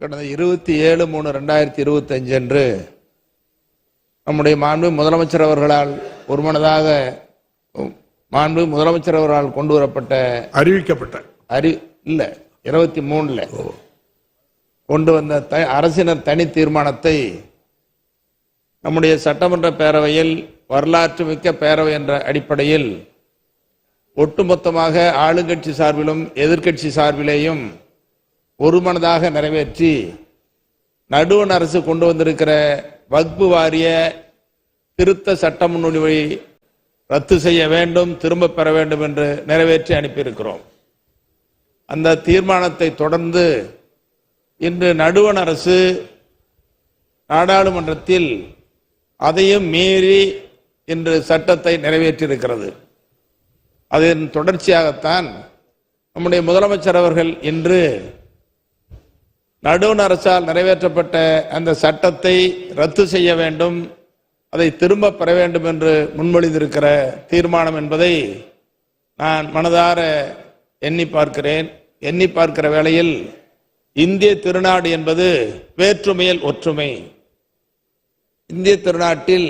கடந்த இருபத்தி ஏழு மூணு ரெண்டாயிரத்தி இருபத்தி அஞ்சு அன்று நம்முடைய மாண்பு முதலமைச்சர் அவர்களால் ஒருமனதாக மாண்பு முதலமைச்சர் அவர்களால் கொண்டு வரப்பட்ட அறிவிக்கப்பட்ட. அறி இல்ல இருபத்தி மூணுல கொண்டு வந்த த- அரசினர் தனி தீர்மானத்தை நம்முடைய சட்டமன்ற பேரவையில் வரலாற்று மிக்க பேரவை என்ற அடிப்படையில் ஒட்டுமொத்தமாக ஆளுங்கட்சி சார்பிலும் எதிர்க்கட்சி சார்பிலேயும் ஒருமனதாக நிறைவேற்றி நடுவண் அரசு கொண்டு வந்திருக்கிற வக்பு வாரிய திருத்த சட்ட முன்னுரிமை ரத்து செய்ய வேண்டும் திரும்ப பெற வேண்டும் என்று நிறைவேற்றி அனுப்பியிருக்கிறோம். அந்த தீர்மானத்தை தொடர்ந்து இன்று நடுவண் அரசு நாடாளுமன்றத்தில் அதையும் மீறி இன்று சட்டத்தை நிறைவேற்றியிருக்கிறது. அதன் தொடர்ச்சியாகத்தான் நம்முடைய முதலமைச்சர் அவர்கள் இன்று நடுவண் அரசால் நிறைவேற்றப்பட்ட அந்த சட்டத்தை ரத்து செய்ய வேண்டும் அதை திரும்ப பெற வேண்டும் என்று முன்மொழிந்திருக்கிற தீர்மானம் என்பதை நான் மனதார எண்ணி பார்க்கிறேன். எண்ணி பார்க்கிற வேளையில் இந்திய திருநாடு என்பது வேற்றுமையில் ஒற்றுமை. இந்திய திருநாட்டில்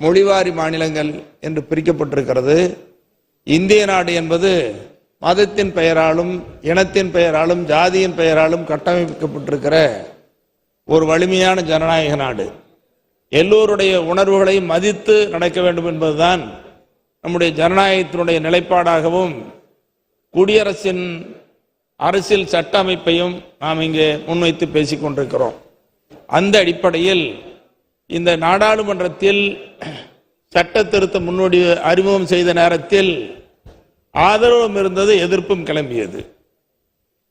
மொழிவாரி மாநிலங்கள் என்று பிரிக்கப்பட்டிருக்கிறது. இந்திய நாடு என்பது மதத்தின் பெயராலும் இனத்தின் பெயராலும் ஜாதியின் பெயராலும் கட்டமைக்கப்பட்டிருக்கிற ஒரு வலிமையான ஜனநாயக நாடு. எல்லோருடைய உணர்வுகளை மதித்து நடக்க வேண்டும் என்பதுதான் நம்முடைய ஜனநாயகத்தினுடைய நிலைப்பாடாகவும் குடியரசின் அரசியல் சட்ட அமைப்பையும் நாம் இங்கே முன்வைத்து பேசிக் கொண்டிருக்கிறோம். அந்த அடிப்படையில் இந்த நாடாளுமன்றத்தில் சட்ட திருத்த முன்னோடி அறிமுகம் செய்த நேரத்தில் ஆதரவும் இருந்தது எதிர்ப்பும் கிளம்பியது.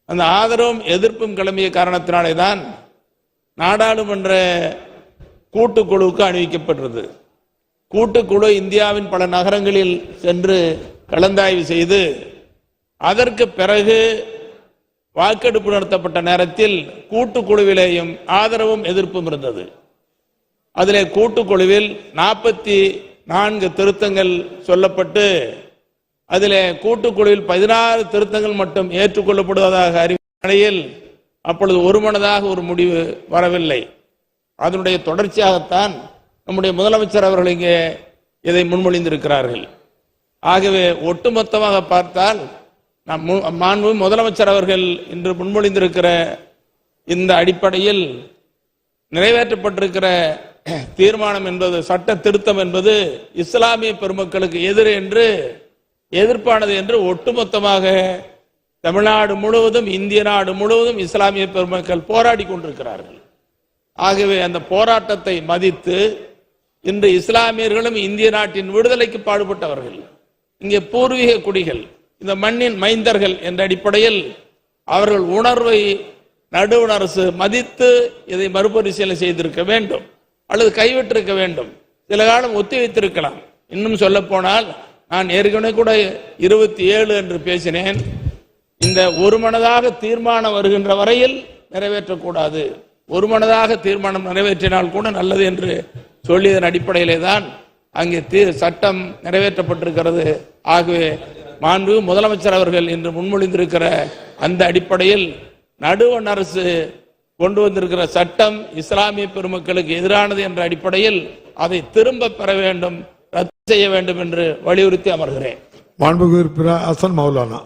அந்த ஆதரவும் எதிர்ப்பும் கிளம்பிய காரணத்தினாலே தான் நாடாளுமன்ற கூட்டுக்குழுவுக்கு அணிவிக்கப்பட்டது. கூட்டுக்குழு இந்தியாவின் பல நகரங்களில் சென்று கலந்தாய்வு செய்து அதற்கு பிறகு வாக்கெடுப்பு நடத்தப்பட்ட நேரத்தில் கூட்டுக்குழுவிலேயும் ஆதரவும் எதிர்ப்பும் இருந்தது. அதிலே கூட்டுக்குழுவில் நாற்பத்தி நான்கு திருத்தங்கள் சொல்லப்பட்டு அதில் கூட்டுக்குழுவில் பதினாறு திருத்தங்கள் மட்டும் ஏற்றுக்கொள்ளப்படுவதாக அறிவித்த அப்பொழுது ஒருமனதாக ஒரு முடிவு வரவில்லை. அதனுடைய தொடர்ச்சியாகத்தான் நம்முடைய முதலமைச்சர் அவர்கள் இங்கே இதை முன்மொழிந்திருக்கிறார்கள். ஆகவே ஒட்டுமொத்தமாக பார்த்தால் நம் மாண்பு முதலமைச்சர் அவர்கள் இன்று முன்மொழிந்திருக்கிற இந்த அடிப்படையில் நிறைவேற்றப்பட்டிருக்கிற தீர்மானம் என்பது சட்ட திருத்தம் என்பது இஸ்லாமிய பெருமக்களுக்கு எதிர் என்று எதிர்ப்பானது என்று ஒட்டுமொத்தமாக தமிழ்நாடு முழுவதும் இந்திய நாடு முழுவதும் இஸ்லாமிய பெருமக்கள் போராடி கொண்டிருக்கிறார்கள். ஆகவே அந்த போராட்டத்தை மதித்து இன்று இஸ்லாமியர்களும் இந்திய நாட்டின் விடுதலைக்கு பாடுபட்டவர்கள். இங்கே பூர்வீக குடிகள் இந்த மண்ணின் மைந்தர்கள் என்ற அடிப்படையில் அவர்கள் உணர்வை நடுவண் அரசு மதித்து இதை மறுபரிசீலனை செய்திருக்க வேண்டும். அல்லது கைவிட்டிருக்க வேண்டும். சில காலம் ஒத்தி வைத்திருக்கலாம் இன்னும் சொல்ல போனால் நான் ஏற்கனவே கூட இருபத்தி ஏழு என்று பேசினேன். இந்த ஒருமனதாக தீர்மானம் வருகின்ற வரையில் நிறைவேற்றக்கூடாது. ஒருமனதாக தீர்மானம் நிறைவேற்றினால் கூட நல்லது என்று சொல்லியதன் அடிப்படையிலே தான் அங்கே தீ- சட்டம் நிறைவேற்றப்பட்டிருக்கிறது. ஆகவே மாண்பு முதலமைச்சர் அவர்கள் இன்று முன்மொழிந்திருக்கிற அந்த அடிப்படையில் நடுவண் அரசு கொண்டு வந்திருக்கிற சட்டம் இஸ்லாமிய பெருமக்களுக்கு எதிரானது என்ற அடிப்படையில் அதை திரும்ப பெற வேண்டும். செய்ய வேண்டும் என்று வலியுறுத்தி அமர்கிறேன். மாண்புமிகு அசன் ஹசன் மௌலானா.